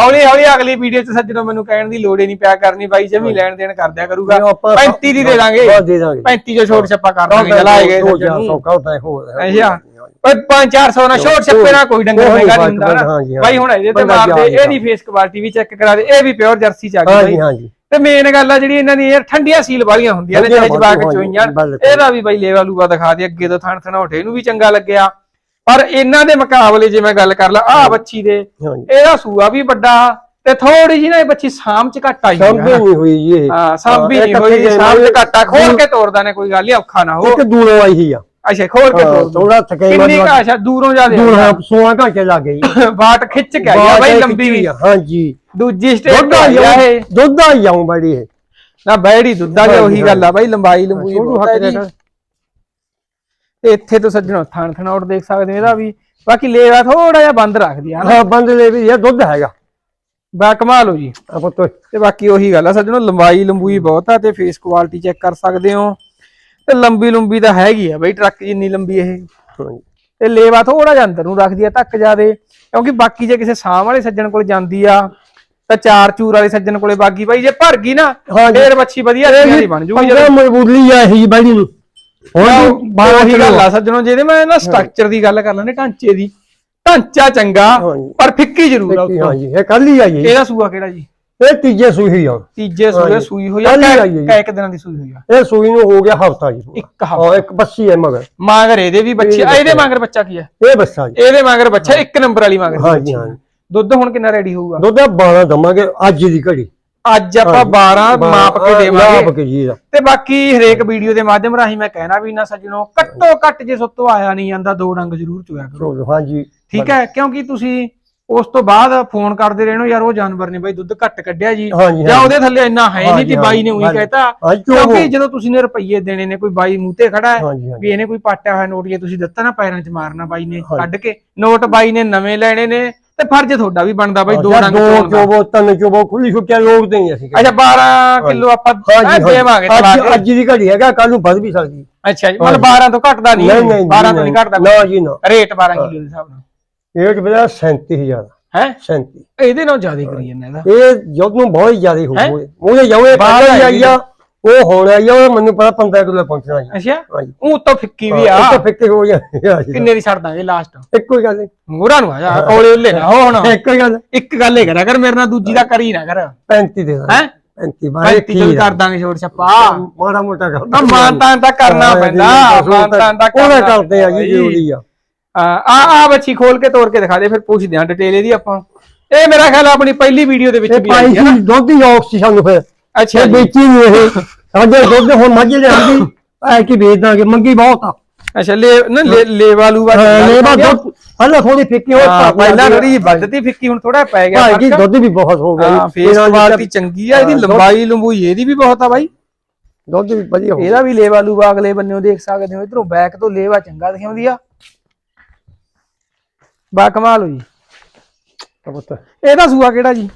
ਹੌਲੀ ਹੌਲੀ ਅਗਲੀ ਵੀਡੀਓ 'ਚ ਸੱਜਣੋ ਮੈਨੂੰ ਕਹਿਣ ਦੀ ਲੋੜ ਹੀ ਨਹੀਂ ਪਿਆ ਕਰਨੀ। ਬਾਈ ਜਮੀ ਲੈਣ ਦੇਣ ਕਰਦਿਆ ਕਰੂਗਾ। ਜੋ ਆਪਾਂ 35 ਦੀ ਦੇ ਦਾਂਗੇ। ਬਸ ਦੇ ਦਾਂਗੇ। 35 ਜੋ ਛੋਟ ਛੱਪਾ ਕਰ ਦਾਂਗੇ ਗਏ ਹੋਰ। ਅੱਛਾ। ਓਏ 5-400 ਨਾਲ ਛੋਟ ਛੱਪੇ ਨਾਲ ਕੋਈ ਡੰਗਰ ਮਹਿੰਗਾ ਨਹੀਂ ਨਹੀਂ ਹੁੰਦਾ ਨਾ। ਬਾਈ ਹੁਣ ਇਹਦੇ ਤੇ ਬੰਦਾ ਮਾਰਦੇ ਜਾਣ ਇਹਦੀ ਫੇਸ ਕੁਆਲਿਟੀ ਵੀ ਚੈੱਕ ਕਰਾ ਦੇ ਇਹ ਵੀ ਪਿਓਰ ਜਰਸੀ ਚ ਆ ਗਈ ਹਾਂਜੀ ਹਾਂਜੀ। ਤੇ ਮੇਨ ਗੱਲ ਆ ਜਿਹੜੀ ਇਹਨਾਂ ਦੀ ਯਾਰ ਠੰਡੀਆਂ ਸੀਲ ਵਾਲੀਆਂ ਹੁੰਦੀਆਂ ਨੇ ਚਾਹੇ ਜਵਾਕ ਚੋਈਆਂ। ਇਹਦਾ ਵੀ ਬਾਈ ਲੇਵਾ ਲੂਵਾ ਦਿਖਾ ਦੇ ਅੱਗੇ ਤੋਂ ਥਣ ਥਣੋਠੇ ਇਹਨੂੰ ਵੀ ਚੰਗਾ ਲੱਗਿਆ। ਪਰ ਇਹਨਾਂ ਦੇ ਮੁਕਾਬਲੇ ਜੇ ਮੈਂ ਗੱਲ ਕਰ ਲਾ ਆਹ ਬੱਚੀ ਦੇ ਇਹਦਾ ਸੂਆ ਵੀ ਵੱਡਾ ਤੇ ਥੋੜੀ ਜੀ ਨਾ ਇਹ ਬੱਚੀ ਸਾਮ ਚ ਘੱਟ ਆਈ ਸਮਝ ਹੈ ਨਹੀਂ ਹੋਈ ਜੀ ਇਹ। ਹਾਂ ਸਾਂਭੀ ਹਾਂ, ਨਹੀਂ ਇਹ ਹੋਈ ਕੱਟੀ ਸਾਮ ਚ ਜਾਂਦੀ ਘੱਟਾ ਖੋਲ ਕੇ ਤੋੜਦਾ ਨੇ ਕੋਈ ਗੱਲ ਨਹੀਂ ਔਖਾ ਨਾ ਹੋ। ਇੱਕ ਦੂਰੋਂ ਆਈ ਹੀ ਆ। ਅੱਛਾ ਖੋਲ ਕੇ ਹਾਂ। ਥੋੜਾ ਥਕੇ ਕਿੰਨੀ ਕਾਸ਼ਾ ਦੂਰੋਂ ਜਾ ਦੂਰ ਹਾਂ 16 ਘੰਟੇ ਲੱਗ ਗਈ। ਬਾਟ ਖਿੱਚ ਕੇ ਆਈ ਆ ਬਾਈ ਲੰਬੀ ਵੀ ਹਾਂਜੀ। ਦੂਜੀ ਸਟੇਜ ਦੁੱਧ ਆ ਆ ਇਹ। ਦੁੱਧ ਆ ਜਾਉਂ ਬੜੀ ਇਹ। ਨਾ ਬੈੜੀ ਦੁੱਧਾ ਜਿਹਾ ਉਹੀ ਗੱਲ ਆ ਬਾਈ ਲੰਬਾਈ ਲੰਬੂਈ ਬਹੁਤ ਹੈ ਜੀ ਤੇ ਇੱਥੇ ਤੋਂ ਸੱਜਣੋ ਥਣ ਥਣੌਟ ਦੇਖ ਸਕਦੇ ਹੋ ਇਹਦਾ ਵੀ। ਬਾਕੀ ਲੇਵਾ ਥੋੜਾ ਜਿਹਾ ਬੰਦ ਰੱਖਦੀ ਆ ਨਾ। ਹਾਂ ਬੰਦ ਲੈ ਵੀ ਇਹ ਦੁੱਧ ਹੈਗਾ। ਬਾ ਕਮਾਲ ਹੋ ਜੀ। ਤੋਂ ਤੇ ਬਾਕੀ ਉਹੀ ਗੱਲ ਆ ਸੱਜਣੋ ਲੰਬਾਈ ਲੰਬੂਈ ਬਹੁਤ ਆ ਤੇ ਫੇਸ ਕੁਆਲਿਟੀ ਚੈੱਕ ਕਰ ਸਕਦੇ ਹੋ। ਤੇ ਲੰਬੀ ਲੰਬੀ ਤਾਂ ਹੈਗੀ ਆ ਬਈ ਟਰੱਕ ਜਿੰਨੀ ਲੰਬੀ ਇਹ। ਤੇ ਲੇਵਾ ਥੋੜਾ ਜਿਹਾ ਅੰਦਰ ਨੂੰ ਰੱਖਦੀ ਆ ਧੱਕ ਜਾਦੇ ਕਿਉਂਕਿ ਬਾਕੀ ਜੇ ਕਿਸੇ ਸਾਹ ਵਾਲੇ ਸੱਜਣ ਕੋਲ ਜਾਂਦੀ ਆ ਤਾਂ ਚਾਰ ਚੂਰ ਵਾਲੇ ਸੱਜਣ ਕੋਲੇ ਬਾਗੀ ਬਾਈ ਜੇ ਭਰ ਗਈ ਨਾ। ਫੇਰ ਮੱਛੀ ਵਧੀਆ ਦੀ ਬਣ ਜੂਗੀ ਪੰਦਰਾਂ ਮਜ਼ਬੂਤਲੀ ਆ ਇਹੀ ਬੜੀ ਨੂੰ ਹੁਣ। ਬਾਹਰ ਉਹੀ ਗੱਲ ਆ ਸੱਜਣੋ ਜਿਹਦੇ ਮੈਂ ਨਾ ਸਟਰਕਚਰ ਦੀ ਗੱਲ ਕਰ ਲੈਣੇ ਢਾਂਚੇ ਦੀ। ਢਾਂਚਾ ਚੰਗਾ। ਪਰ ਫਿੱਕੀ ਜ਼ਰੂਰ ਆ ਉੱਤੋਂ। ਹਾਂਜੀ ਇਹ ਕੱਲ ਹੀ ਆਈ ਇਹਦਾ ਸੂਆ ਕਿਹੜਾ ਜੀ? ਇਹ ਤੀਜੇ ਸੂਈ ਆ। ਤੀਜੇ ਸੂਏ ਹਾਂਜੀ। ਸੂਈ ਹੋਈ ਆ ਕੈ- ਆਈ ਹੈ ਜੀ। ਕੈ ਇੱਕ ਦਿਨਾਂ ਦੀ ਸੂਈ ਹੋਈ ਆ? ਇਹ ਸੂਈ ਨੂੰ ਹੋ ਗਿਆ ਹਫਤਾ ਜੀ ਪੂਰਾ। ਇੱਕ ਹਫ਼ਤਾ। ਹਾਂ ਇੱਕ ਬੱਸੀ ਹੈ ਮਗਰ। ਮਾਂਗਰ ਇਹਦੇ ਵੀ ਬੱਚੇ ਆ, ਇਹਦੇ। ਮਾਂਗਰ ਬੱਚਾ ਕੀ ਹੈ ਇਹ ਬੱਸਾ ਜੀ। ਇਹਦੇ ਮਾਂਗਰ ਬੱਚਾ ਇੱਕ ਨੰਬਰ ਵਾਲੀ ਮਾਂਗਰ ਦੀ ਹਾਂਜੀ ਬੱਚੀ। ਹਾਂਜੀ। ਦੁੱਧ ਹੁਣ ਕਿੰਨਾ ਰੈਡੀ ਹੋਊਗਾ? ਦੁੱਧ 12 ਦਵਾਂਗੇ ਅੱਜ ਦੀ ਘੜੀ। ਅੱਜ ਆਪਾਂ 12 ਮਾਪ ਕੇ ਮਾਪ ਦੇਵਾਂਗੇ। ਕੇ ਜੀ ਦਾ ਤੇ ਬਾਕੀ ਹਰੇਕ ਵੀਡੀਓ ਦੇ ਮਾਧਿਅਮ ਰਾਹੀਂ ਮੈਂ ਕਹਿਣਾ ਵੀ ਨਾ ਸੱਜਣੋ ਘੱਟੋ ਘੱਟ ਜੇ ਸੁੱਤੋਂ ਆਇਆ ਨਹੀਂ ਜਾਂਦਾ ਦੋ ਡੰਗ ਜ਼ਰੂਰ ਚੋਇਆ ਕਰੋ। ਹਾਂਜੀ। ਠੀਕ ਹੈ? ਕਿਉਂਕਿ ਤੁਸੀਂ ਉਸ ਤੋਂ ਬਾਅਦ ਫੋਨ ਕਰਦੇ ਰਹਿਣੋ ਯਾਰ ਉਹ ਜਾਨਵਰ ਨੇ ਬਾਈ ਦੁੱਧ ਘੱਟ ਕੱਢਿਆ ਜੀ। ਹਾਂਜੀ, ਜਾਂ ਹਾਂਜੀ। ਉਹਦੇ ਥੱਲੇ ਇੰਨਾ ਹੈ ਨਹੀਂ ਹਾਂਜੀ, ਕਿ ਬਾਈ ਨੇ ਉਹੀ ਹਾਂਜੀ। ਕਹਿਤਾ। ਹਾਂਜੀ, ਉਹ- ਕਿਉਂਕਿ ਜਦੋਂ ਤੁਸੀਂ ਨੇ ਰੁਪਈਏ ਦੇਣੇ ਨੇ ਕੋਈ ਬਾਈ ਮੂੰਹ ਤੇ ਖੜਾ ਹੈ ਹਾਂਜੀ, ਹਾਂਜੀ। ਵੀ ਇਹਨੇ ਕੋਈ ਪਾਟਿਆ ਹੋਇਆ ਨੋਟ ਜੇ ਤੁਸੀਂ ਦਿੱਤਾ ਨਾ ਪੈਰਾਂ 'ਚ ਮਾਰਨਾ ਬਾਈ ਨੇ ਹਾਂਜੀ। ਕੱਢ ਕੇ ਨੋਟ ਬਾਈ ਨੇ ਨਵੇਂ ਲੈਣੇ ਨੇ ਤੇ ਫਰਜ਼ ਤੁਹਾਡਾ ਵੀ ਬਣਦਾ ਬਾਈ ਦੋ ਜਾਂ ਡੰਗ ਦੋ ਚੋਣ ਦਾ। ਚੋਬੋ ਤਿੰਨ ਚੋਬੋ ਖੁੱਲੀ ਛੁੱਟਿਆ ਲੋਕ ਦੇ ਨਹੀਂ ਅਸੀਂ ਅੱਛਾ 12 ਕਿਲੋ ਆਪਾਂ ਹਾਂਜੀ, ਐ ਦੇਵਾਂਗੇ ਹਾਂਜੀ। ਚਲਾ ਅੱਜ ਕੇ ਅੱਜ ਦੀ ਘੜੀ ਹੈਗਾ ਕੱਲ ਨੂੰ ਵੱਧ ਵੀ ਸਕਦੀ। ਅੱਛਾ ਜੀ ਮਤਲਬ 12 ਤੋਂ ਘਟਦਾ ਨਹੀਂ। 12 ਤੋਂ ਨਹੀਂ ਘਟਦਾ ਨਾ ਜੀ ਨਾ। ਰੇਟ 12 ਕਿਲੋ ਦੇ ਹਿਸਾਬ ਨਾਲ। ਇਹ ਬਲਾ 37000 ਹੈ? 37 ਇਹਦੇ ਨਾਲ ਜ਼ਿਆਦਾ ਕਰੀ ਜਾਂਦਾ ਇਹਦਾ। ਇਹ ਜਦ ਨੂੰ ਬਹੁਤ ਜ਼ਿਆਦਾ ਹੋ ਹੈਂ? ਗਏ। ਉਹਦੇ ਜਾਵੇ ਬਾਹਰ ਆਈ ਆਈਆ ਉਹ ਹੁਣ ਆਈਆ ਉਹ ਮੈਨੂੰ ਪਤਾ 15 ਕਿਲੋ ਪਹੁੰਚਣਾ ਜੀ ਅੱਛਾ? ਹਾਂਜੀ। ਉਹ ਤਾਂ ਫਿੱਕੀ ਵੀ ਆ। ਇਹ ਤਾਂ ਫਿੱਕੇ ਹੋ ਜਾਂਦੇ ਕਿੰਨੇ ਦੀ ਛੱਡ ਦਾਂਗੇ ਲਾਸਟ ਇੱਕੋ ਹੀ ਗੱਲ ਹੈ। ਮੋਹਰਾ ਨੂੰ ਆ ਜਾ ਕੋਲੇ ਉੱਲੇ ਨਾ ਹੋ ਹੁਣ। ਇੱਕੋ ਹੀ ਗੱਲ ਹੈ। ਇੱਕ ਗੱਲ ਇਹ ਕਰਿਆ ਕਰ ਮੇਰੇ ਨਾਲ ਦੂਜੀ ਦਾ ਕਰੀ ਨਾ ਕਰ। 35 ਦੇ। ਹੈ? 35 ਬਾਰੇ 35 ਕਿਲੋ ਕਰ ਦਾਂਗੇ ਛੋੜ ਛੱਪਾ। ਮਾੜਾ ਮੋਟਾ ਕਰ ਨਾ ਮਾਨਤਾਨ ਤਾਂ ਕਰਨਾ ਪੈਂਦਾ ਮਾਨਤਾਨ ਤਾਂ ਕਰਨਾ ਕਰਦੇ ਆ ਜੀ ਜ਼ਰੂਰੀ ਆ। ਆ ਆ ਬੱਚੀ ਖੋਲ ਕੇ ਤੋੜ ਕੇ ਦਿਖਾ ਦੇ ਫਿਰ ਪੁੱਛਦੇ ਆ ਡਿਟੇਲ ਇਹਦੀ ਆਪਾਂ। ਇਹ ਮੇਰਾ ਖਿਆਲ ਆ ਆਪਣੀ ਪਹਿਲੀ ਵੀਡੀਓ ਦੇ ਵਿੱਚ ਇਹ ਵੀ ਪਾਈ ਆਈ ਹੈ ਨਾ। ਸੀ ਦੁੱਧ ਹੀ ਔਫ ਸੀ ਸਾਨੂੰ ਫਿਰ। ਅੱਛਾ ਇਹ ਜੀ। ਵੇਚੀ ਨਹੀਂ ਇਹ। ਸਾਡੇ ਦੁੱਧ ਹੁਣ ਮੱਝ ਲਿਆਂਦੀ ਐ ਕੀ ਵੇਚ ਦਾਂਗੇ ਮੰਗੀ ਬਹੁਤ ਆ। ਅੱਛਾ ਲੈ ਨਾ ਲੈ- ਲੇਵਾ ਲੂਵਾ ਹਾਂ, ਲੇਵਾ ਦੁੱਧ ਹਲਾ ਥੋੜੀ ਫਿੱਕੀ ਹੋ ਹਾਂ, ਪਹਿਲਾਂ ਥੋੜੀ ਵੱਧਦੀ ਫਿੱਕੀ ਹੁਣ ਥੋੜਾ ਪੈ ਗਿਆ ਭਾਈ ਜੀ ਫ਼ਰਕ। ਦੁੱਧ ਵੀ ਬਹੁਤ ਹੋ ਗਿਆ ਹਾਂ ਫੇਸ ਕੁਆਲਿਟੀ ਚੰਗੀ ਆ ਇਹਦੀ ਹਾਂ, ਦੁੱਧ- ਲੰਬਾਈ ਲੰਬੂਈ ਇਹਦੀ ਵੀ ਬਹੁਤ ਆ ਬਾਈ। ਦੁੱਧ ਵੀ ਵਧੀਆ ਹੋ ਗਿਆ। ਇਹਦਾ ਵੀ ਲੇਵਾ ਲੂਵਾ ਅਗਲੇ ਬੰਨਿਓ ਦੇਖ ਸਕਦੇ ਹੋ ਇਧਰੋਂ ਬੈਕ ਤੋਂ ਲੇਵਾ ਚੰਗਾ ਦਿਖਾਉਂਦੀ ਆ। ਬਾ ਕਮਾਲ ਹੋ ਜੀ। ਪੁੱਤ ਇਹਦਾ ਸੂਆ ਕਿਹੜਾ ਜੀ?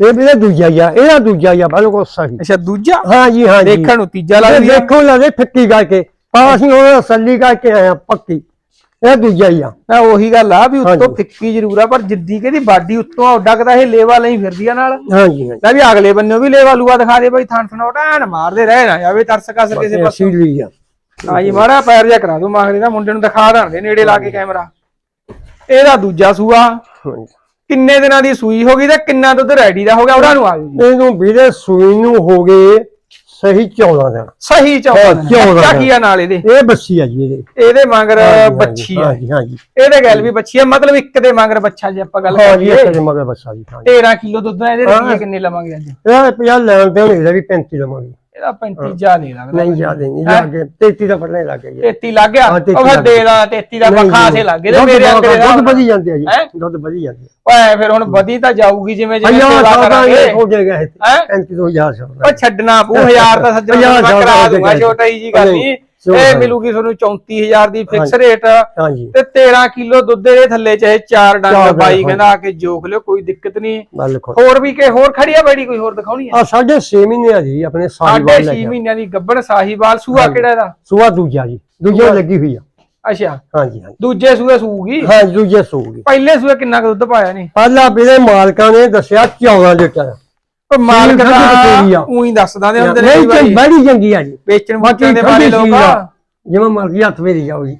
ਇਹ ਵੀ ਦੂਜਾ ਹੀ ਆ ਇਹਦਾ ਦੂਜਾ ਹੀ ਆ ਬਿਲਕੁਲ ਸਹੀ। ਅੱਛਾ ਦੂਜਾ? ਹਾਂ ਜੀ ਹਾਂ ਜੀ। ਦੇਖਣ ਨੂੰ ਤੀਜਾ ਇਹ ਲੱਗਦੀ ਦੇਖੋ ਲੱਗਦੇ ਫਿੱਕੀ ਕਰਕੇ। ਪਰ ਅਸੀਂ ਉਹ ਸੱਲੀ ਕਰਕੇ ਆਏ ਆ ਪੱਕੀ। ਇਹ ਦੂਜਾ ਹੀ ਆ। ਨਾ ਉਹੀ ਗੱਲ ਆ ਵੀ ਉੱਤੋਂ ਹਾਂਜੀ। ਫਿੱਕੀ ਜ਼ਰੂਰ ਆ ਪਰ ਜਿੱਦੀ ਕਿ ਇਹਦੀ ਬਾਡੀ ਉੱਤੋਂ ਆ ਡੱਕਦਾ ਇਹ ਲੇਵਾ ਲਈ ਫਿਰਦੀ ਆ ਨਾਲ। ਹਾਂ ਜੀ ਹਾਂ ਲੈ ਵੀ ਅਗਲੇ ਬੰਨਿਓ ਵੀ ਲੇਵਾ ਲੂਆ ਦਿਖਾ ਦੇ ਬਾਈ ਥਣ ਥਣੋਟ ਐਨ ਮਾਰਦੇ ਰਹਿ ਨਾ ਜਾਵੇ ਤਰਸ ਕਸ ਕਿਸੇ ਪਾਸੇ। ਸੀਲੀ ਆ। ਹਾਂ ਜੀ ਮਾੜਾ ਪੈਰ ਜਿਹਾ ਕਰਾ ਦੋ ਮਾਗਰੇ ਦਾ ਮੁੰਡੇ ਨੂੰ ਦਿਖਾ ਦਾਂਗੇ ਨੇੜੇ ਲਾ ਕੇ ਕੈਮਰਾ। ਇਹਦਾ ਦੂਜਾ ਸੂਆ। ਹਾਂ। ਕਿੰਨੇ ਦਿਨਾਂ ਦੀ ਸੂਈ ਹੋ ਗਈ ਤੇ ਕਿੰਨਾ ਦੁੱਧ ਰੈਡੀ ਦਾ ਹੋ ਗਿਆ? ਉਹਨਾਂ ਨੂੰ ਆ ਜੀ ਇਹਨੂੰ ਵੀਰੇ ਸੂਈ ਨੂੰ ਹੋ ਗਏ ਸਹੀ 14 ਦਿਨ। ਸਹੀ ਹਾਂ, ਚੌਥਾ ਚੌਦਾਂ ਬੱਚਾ ਦਿਨ। ਕੀ ਆ ਨਾਲ ਇਹਦੇ। ਇਹ ਬੱਸੀ ਆ ਜੀ ਇਹਦੇ। ਇਹਦੇ ਮਗਰ ਬੱਚੀ ਆ। ਹਾਂਜੀ ਹਾਂਜੀ ਇਹਦੇ ਗੱਲ ਵੀ ਬੱਚੀ ਆ ਮਤਲਬ ਇੱਕ ਦੇ ਮਗਰ ਬੱਚਾ ਜੇ ਆਪਾਂ ਗੱਲ ਹਾਂ ਕਰੀਏ। ਇੱਕ ਦੇ ਮਗਰ ਬੱਸਾ ਜੀ ਹਾਂ ਜੀ। 13 ਕਿਲੋ ਦੁੱਧ ਆ ਇਹਦੇ ਹਾਂ। ਕਿੰਨੇ ਲਵਾਂਗੇ ਅੱਜ? ਇਹ 50 ਲੈਣ ਤੇ ਹੋਣੇ ਇਹਦਾ ਵੀ 35 ਲਵਾਂਗੇ। ਇਹਦਾ 35 ਜਾ ਨਹੀਂ ਲੱਗਦਾ ਨਹੀਂ ਜ਼ਿਆਦਾ ਨਹੀਂ ਲੱਗੇ 33 ਦਾ ਪੜਨੇ ਲੱਗੇ ਜੀ 33 ਲੱਗ ਗਿਆ? ਹਾਂ, 33 ਉਹ ਫਿਰ ਦੇ ਗਿਆ। ਦਾ 33 ਦਾ ਖਾਸੇ ਨਹੀਂ। ਲੱਗ ਦੁੱਧ ਮੇਰੇ ਦਾ ਦੁੱਧ ਵਧੀ ਜਾਂਦੇ ਆ ਜੀ? ਦੁੱਧ ਵਧੀ ਜਾਂਦੇ ਓਏ ਫਿਰ ਹੁਣ ਵਧੀ ਤਾਂ ਜਾਊਗੀ ਜਿਵੇਂ ਜਿਵੇਂ ਸੇਵਾ ਸੌ ਕਰਾਂਗੇ। ਹੋ ਜਾਏਗਾ ਇਹ ਹੈਂ? 35 ਤੋਂ ਹਜ਼ਾਰ ਸੌ। ਦਾ ਉਹ ਛੱਡਣਾ ਪੂ ਹਜ਼ਾਰ ਤਾਂ ਸੱਜਣਾ ਸੌ ਕਰਾ ਦੂੰਗਾ ਛੋਟਾ ਹੀ ਜੀ ਗੱਲ ਨਹੀਂ, ਸੌ ਇਹ। ਮਿਲੂਗੀ ਤੁਹਾਨੂੰ 34000 ਦੀ ਫਿਕਸ। ਰੇਟ ਤੇ 13 ਕਿਲੋ ਦੁੱਧ ਦੇ ਥੱਲੇ ਚਾਹੇ ਚਾਰ ਡੰਗ ਬਾਈ। ਕਹਿੰਦਾ ਆ ਕੇ ਜੋਖ ਲਿਓ ਕੋਈ ਦਿੱਕਤ ਨਹੀਂ। ਹੋਰ ਵੀ ਕਿ ਹੋਰ ਖੜੀ ਆ ਬੈੜੀ ਕੋਈ ਹੋਰ ਦਿਖਾਉਣੀ ਆ? ਆ ਸਾਢੇ 6 ਮਹੀਨੇ ਆ ਜੀ ਆਪਣੇ ਸਾਢੇ ਬਾਅਦ 6 ਮਹੀਨਿਆਂ ਦੀ ਗੱਬੜ ਸਾਹੀਵਾਲ ਸੂਆ ਕਿਹੜਾ ਇਹਦਾ? ਸੁਆ ਦੂਜਾ ਜੀ ਦੂਜਾ ਲੱਗੀ ਹੋਈ ਆ। ਅੱਛਾ। ਹਾਂਜੀ ਹਾਂਜੀ। ਦੂਜੇ ਸੂਏ ਸੂਗੀ? ਹਾਂ ਦੂਜੇ ਸੂਗੀ। ਪਹਿਲੇ ਸੂਏ ਕਿੰਨਾ ਕੁ ਦੁੱਧ ਪਾਇਆ ਨੇ ਪਹਿਲਾਂ ਵੀਰੇ ਮਾਲਕਾਂ ਨੇ ਦੱਸਿਆ 14 ਲੀਟਰ। ਪਰ ਮਾਲਕ ਠੰਡੀ ਬਥੇਰੀ ਆ। ਦਾ ਉਹੀ ਦੱਸਦਾ ਦੇ ਹੁੰਦੇ ਨਹੀਂ ਵਾਰੀ। ਤੇ ਬੜੀ ਚੰਗੀ ਆ ਜੀ। ਵੇਚਣ ਬਾਕੀ ਦੇ ਵਾਲੇ ਲੋਕ ਜਿਵੇਂ ਮਰਜ਼ੀ ਹੱਥ ਮੇਰੀ ਜਾਓ ਜੀ।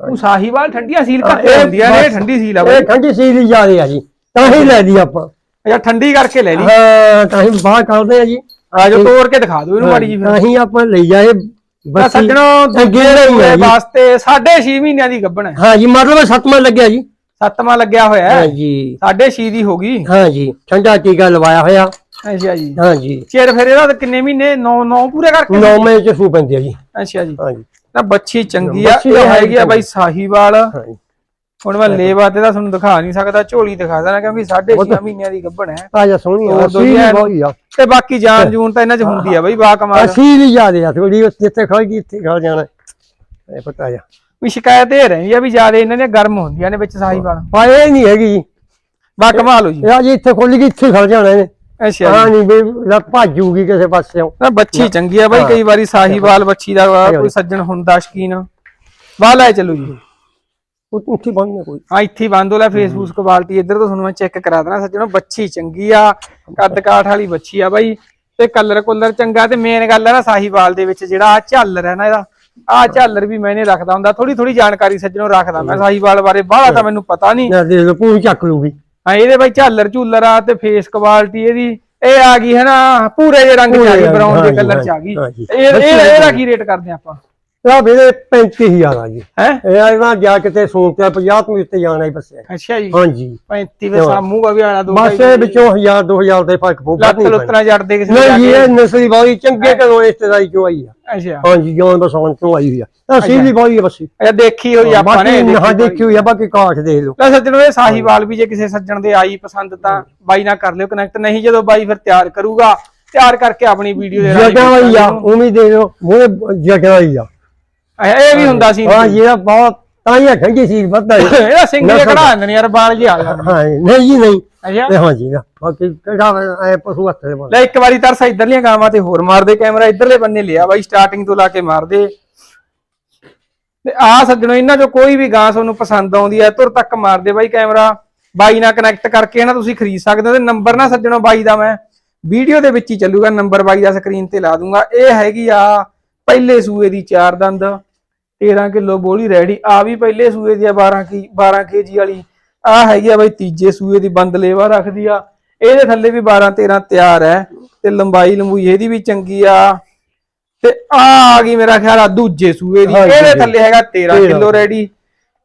ਉਹ ਸਾਹੀਵਾਲ ਠੰਡੀਆਂ ਸੀਲ ਹਾਂ, ਕਰਕੇ ਹੁੰਦੀਆਂ ਨੇ ਠੰਡੀ ਸੀਲ ਆ ਇਹ ਠੰਡੀ ਸੀਲ ਹੀ ਜਾ ਰਹੀ ਆ ਜੀ। ਤਾਂ ਹੀ ਲੈ ਲਈ ਆਪਾਂ। ਅੱਛਾ ਠੰਡੀ ਕਰਕੇ ਲੈ ਲਈ। ਹਾਂ ਤਾਂ ਹੀ ਬਾਹਰ ਕਰਦੇ ਆ ਜੀ। ਆ ਜੋ ਤੋੜ ਕੇ ਦਿਖਾ ਦਿਓ ਇਹਨੂੰ ਮਾੜੀ ਜੀ ਤਾਂ ਹੀ ਆਪਾਂ ਲਈ ਜਾਏ ਬੱਸੀ ਸੱਜਣੋ ਅੱਗੇ ਜੀ। ਵਾਸਤੇ 6.5 ਮਹੀਨਿਆਂ ਦੀ ਗੱਭਣ ਹੈ। ਹਾਂ ਜੀ ਮਤਲਬ ਸੱਤਵਾਂ ਲੱਗਿਆ ਜੀ। ਸੱਤਵਾਂ ਲੱਗਿਆ ਹੋਇਆ ਹੈ। ਸਾਢੇ ਛੇ ਦੀ ਹੋ ਗਈ। ਹਾਂਜੀ ਠੰਡਾ ਟੀਕਾ ਲਵਾਇਆ ਹੋਇਆ। ਅੱਛਾ ਜੀ। ਹਾਂਜੀ। ਚਿਰ ਫਿਰ ਇਹਦਾ ਤਾਂ ਕਿੰਨੇ ਮਹੀਨੇ? 9 9 ਪੂਰੇ ਕਰਕੇ ਨੌ ਮਹੀਨੇ ਚ ਸੂ ਪੈਂਦੀ ਆ ਜੀ। ਅੱਛਾ ਜੀ। ਹਾਂਜੀ। ਨਾ ਬੱਚੀ ਚੰਗੀ ਆ। ਬੱਚੀ ਇਹ ਤਾਂ ਹੈਗੀ ਆ ਬਾਈ ਸਾਹੀਵਾਲ। ਹਾਂਜੀ। ਹੁਣ ਮੈਂ ਲੇਵਾ ਤੇ ਤਾਂ ਤੁਹਾਨੂੰ ਦਿਖਾ ਨਹੀਂ ਸਕਦਾ ਝੋਲੀ ਦਿਖਾ ਦੇਣਾ ਕਿਉਂਕਿ ਸਾਢੇ ਛੇ ਮਹੀਨਿਆਂ ਦੀ ਗੱਭਣ ਹੈ। ਤਾਜਾ ਸੋਹਣੀ ਹੋਰ ਆ ਦੋ ਸੀ ਜੀ ਐਨ- ਬਹੁਤ ਆ। ਤੇ ਬਾਕੀ ਜਾਨ ਜੂਨ ਤਾਂ ਇਹਨਾਂ 'ਚ ਹੁੰਦੀ ਆ ਬਈ ਬਾ ਕਮਾਲ। ਅਸੀਂ ਵੀ ਜ਼ਿਆਦੇ ਆ ਥੋੜੀ ਜਿੱਥੇ ਖੜ ਗਈ ਇੱਥੇ ਖੜ ਜਾਣਾ। ਇਹ ਪਤਾ ਜਾ ਵੀ ਸ਼ਿਕਾਇਤ ਇਹ ਰਹਿੰਦੀ ਆ ਵੀ ਜ਼ਿਆਦਾ ਇਹਨਾਂ ਦੀਆਂ ਗਰਮ ਹੁੰਦੀਆਂ ਨੇ ਵਿੱਚ ਸਾਹੀਵਾਲ। ਪਰ ਇਹ ਨਹੀਂ ਹੈਗੀ। ਜੀ ਬਾ ਕਮਾਲ ਹੋ ਜੀ। ਇਹ ਅੱਜ ਇੱਥੇ ਖੁੱਲ ਗਈ ਇੱਥੇ ਖੜ ਜਾਣਾ ਇਹਨੇ। ਅੱਛਾ ਹਾਂ ਨਹੀਂ ਵੀ ਲੱਤ ਭੱਜੂਗੀ ਕਿਸੇ ਪਾਸਿਓਂ। ਨਾ ਬੱਚੀ ਚੰਗੀ ਆ ਬਾਈ ਕਈ ਵਾਰੀ ਸਾਹੀਵਾਲ ਬੱਚੀ ਦਾ ਕੋਈ ਸੱਜਣ ਹੁੰਦਾ ਸ਼ਕੀਨ। ਬਾਹਰ ਲੈ ਚੱਲੋ ਜੀ। ਉਹ ਉੱਥੇ ਬੰਦ ਕੋਈ। ਹਾਂ ਇੱਥੇ ਬੰਦ ਹੋ ਲੈ ਫੇਸਬੁੱਕ ਕੁਆਲਿਟੀ ਇੱਧਰ ਤੋਂ ਤੁਹਾਨੂੰ ਮੈਂ ਚੈੱਕ ਕਰਾ ਦੇਣਾ ਸੱਜਣੋ ਬੱਚੀ ਚੰਗੀ ਆ ਕੱਦ ਕਾਠ ਵਾਲੀ ਬੱਚੀ ਆ ਬਾਈ। ਤੇ ਕਲਰ ਕੁਲਰ ਚੰਗਾ ਤੇ ਮੇਨ ਗੱਲ ਹੈ ਨਾ ਸਾਹੀਵਾਲ ਦੇ ਵਿੱਚ ਜਿਹੜਾ ਆ ਝਾਲਰ ਹੈ ਨਾ ਇਹਦਾ ਆ ਝਾਲਰ ਵੀ ਮੈਨੇ ਰੱਖਦਾ ਹੁੰਦਾ। ਥੋੜੀ ਥੋੜੀ ਜਾਣਕਾਰੀ ਸੱਜਣੋ ਰੱਖਦਾ ਮੈਂ ਸਾਹੀਵਾਲ ਬਾਰੇ ਬਾਹਲਾ ਤਾਂ ਮੈਨੂੰ ਪਤਾ ਨਹੀਂ ਨਾ ਦੇਖ ਲਓ ਪੂਰੀ ਚੱਕ ਲੂਗੀ ਹਾਂ ਇਹਦੇ ਬਾਈ ਝਾਲਰ ਝੂਲਰ ਆ ਤੇ ਫੇਸ ਕੁਆਲਿਟੀ ਇਹਦੀ ਇਹ ਆ ਗਈ ਹੈ ਨਾ ਪੂਰੇ ਜਿਹੇ ਰੰਗ ਚ ਆ ਗਈ ਬਰਾਊਨ ਦੇ ਕਲਰ ਚ ਆ ਗਈ। ਇਹ- ਇਹਦਾ ਕੀ ਰੇਟ ਕਰਦੇ ਆਪਾਂ? ਆ ਵੀਰੇ 35000 ਆ ਜੀ। ਹੈ? ਇਹ ਇਹਨਾਂ ਜਾ ਕਿਤੇ ਤੇ 50 ਤੋਂ ਉੱਤੇ ਜਾਣਾ ਹੀ ਬੱਸੇ। ਅੱਛਾ ਜੀ। ਹਾਂਜੀ। 35 ਵੇ ਸਾਮੂਗਾ ਵੀ ਆਲਾ ਦੋ ਬਸ ਇਹ ਵਿੱਚੋਂ 1000 2000 ਦੇ ਫ਼ਰਕ ਪਊਗਾ ਲੱਤ ਲੁੱਤਰਾ ਜੜਦੇ ਕਿਸੇ ਦੇ ਨਹੀਂ ਇਹ ਨਸਲੀ ਵਾਲੀ ਚੰਗੇ ਘਰੋਂ ਰਿਸ਼ਤੇਦਾਰੀ ਚੋਂ ਆਈ ਆ। ਅੱਛਾ। ਹਾਂਜੀ ਜੋਨ ਬਸਾਉਣ ਤੋਂ ਆਈ ਹੋਈ ਆ। ਅਸੀਂ ਵੀ ਬਾਈ ਬੱਸੀ। ਇਹ ਦੇਖੀ ਹੋਈ ਆਪਾਂ ਨੇ ਹਾਂ ਦੇਖੀ ਹੋਈ ਆ ਬਾਕੀ ਕਾਠ ਦੇਖ ਲਓ। ਲੈ ਸੱਜਣੋ ਇਹ ਸਾਹੀਵਾਲ ਵੀ ਜੇ ਕਿਸੇ ਸੱਜਣ ਦੇ ਆਈ ਪਸੰਦ ਤਾਂ ਬਾਈ ਨਾਲ ਕਰ ਲਿਓ ਕਨੈਕਟ ਨਹੀਂ ਜਦੋਂ ਬਾਈ ਫਿਰ ਤਿਆਰ ਕਰੂਗਾ ਤਿਆਰ ਕਰਕੇ ਆਪਣੀ ਵੀਡੀਓ ਦੇ ਰਾਹੀਂ ਜਗ੍ਹਾ ਵਾਲੀ ਆ ਉਮੀਦ ਦੇਖ ਲਓ ਮੂਹਰੇ ਜਗ੍ਹਾ ਆ। ਇਹ ਵੀ ਹੁੰਦਾ ਸੀ। ਹਾਂ ਜਿਹੜਾ ਬਹੁਤ ਤਾਂ ਹੀ ਠੰਡੀ ਸੀ ਵੱਧਦਾ ਇਹਦਾ ਸਿੰਘ ਜੇ ਕਢਾ ਦਿੰਦੇ ਨੇ ਯਾਰ ਬਾਲ ਜੀ ਆ ਜਾਂਦੇ ਹਾਂ ਨਹੀਂ ਜੀ ਨਹੀਂ। ਅੱਛਾ। ਤੇ ਹਾਂ ਜੀ ਨਾ ਬਾਕੀ ਕਿਹੜਾ ਐ ਪਸ਼ੂ ਹੱਥ ਦੇ ਬੋਲ ਲੈ ਇੱਕ ਵਾਰੀ ਤਰਸ ਇਧਰਲੀਆਂ ਗਾਵਾਂ ਤੇ ਹੋਰ ਮਾਰਦੇ ਕੈਮਰਾ ਇਧਰਲੇ ਬੰਨੇ ਲਿਆ ਬਾਈ ਸਟਾਰਟਿੰਗ ਤੋਂ ਲਾ ਕੇ ਮਾਰਦੇ। ਤੇ ਆ ਸੱਜਣੋ ਇਹਨਾਂ ਚੋਂ ਕੋਈ ਵੀ ਗਾਂ ਤੁਹਾਨੂੰ ਪਸੰਦ ਆਉਂਦੀ ਹੈ ਤੁਰ ਤੱਕ ਮਾਰਦੇ ਬਾਈ ਕੈਮਰਾ। ਬਾਈ ਨਾਲ ਕਨੈਕਟ ਕਰਕੇ ਨਾ ਤੁਸੀਂ ਖਰੀਦ ਸਕਦੇ ਹੋ ਤੇ ਨੰਬਰ ਨਾ ਸੱਜਣੋ ਬਾਈ ਦਾ ਮੈਂ। ਵੀਡੀਓ ਦੇ ਵਿੱਚ ਹੀ ਚੱਲੂਗਾ ਨੰਬਰ ਬਾਈ ਦਾ ਸਕਰੀਨ ਤੇ ਲਾ ਦੂੰਗਾ। ਇਹ ਹੈਗੀ ਆ ਪਹਿਲੇ ਸੂਏ ਦੀ ਚਾਰ ਦੰਦ। 13 ਕਿਲੋ ਬੋਲੀ ਰੈਡੀ। ਆ ਵੀ ਪਹਿਲੇ ਸੂਏ ਦੀ ਆ 12 ਕੀ 12 ਕੇਜੀ ਵਾਲੀ। ਆ ਹੈਗੀ ਆ ਬਾਈ ਤੀਜੇ ਸੂਏ ਦੀ ਬੰਦ ਲੇਵਾ ਰੱਖਦੀ ਆ। ਇਹਦੇ ਥੱਲੇ ਵੀ 12 13 ਤਿਆਰ ਹੈ ਤੇ ਲੰਬਾਈ ਲੰਬੂਈ ਇਹਦੀ ਵੀ ਚੰਗੀ ਆ। ਤੇ ਆ ਆ ਗਈ ਮੇਰਾ ਖਿਆਲ ਆ ਦੂਜੇ ਸੂਏ ਦੀ। ਇਹਦੇ। ਥੱਲੇ ਹੈਗਾ 13 13 ਕਿਲੋ ਰੈਡੀ।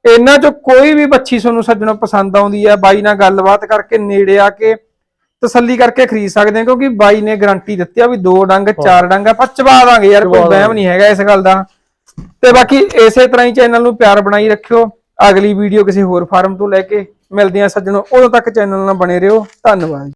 ਇਹਨਾਂ ਚੋਂ ਕੋਈ ਵੀ ਬੱਚੀ ਤੁਹਾਨੂੰ ਸੱਜਣੋਂ ਪਸੰਦ ਆਉਂਦੀ ਆ ਬਾਈ ਨਾਲ ਗੱਲਬਾਤ ਕਰਕੇ ਨੇੜੇ ਆ ਕੇ ਤਸੱਲੀ ਕਰਕੇ ਖਰੀਦ ਸਕਦੇ ਆ ਕਿਉਂਕਿ ਬਾਈ ਨੇ ਗਾਰੰਟੀ ਦਿੱਤੀ ਆ ਵੀ ਦੋ ਡੰਗ ਚਾਰ ਡੰਗ ਆਪਾਂ ਚਬਾ ਦਾਂਗੇ ਯਾਰ ਕੋਈ ਵਹਿਮ ਨਹੀਂ ਹੈਗਾ ਇਸ ਗੱਲ ਦਾ। ਤੇ ਬਾਕੀ ਇਸੇ ਤਰ੍ਹਾਂ ਹੀ ਚੈਨਲ ਨੂੰ ਪਿਆਰ ਬਣਾਈ ਰੱਖਿਓ। ਅਗਲੀ ਵੀਡੀਓ ਕਿਸੇ ਹੋਰ ਫਾਰਮ ਤੋਂ ਲੈ ਕੇ ਮਿਲਦੇ ਆ ਸੱਜਣੋ, ਉਦੋਂ ਤੱਕ ਚੈਨਲ ਨਾਲ ਬਣੇ ਰਹੋ। ਧੰਨਵਾਦ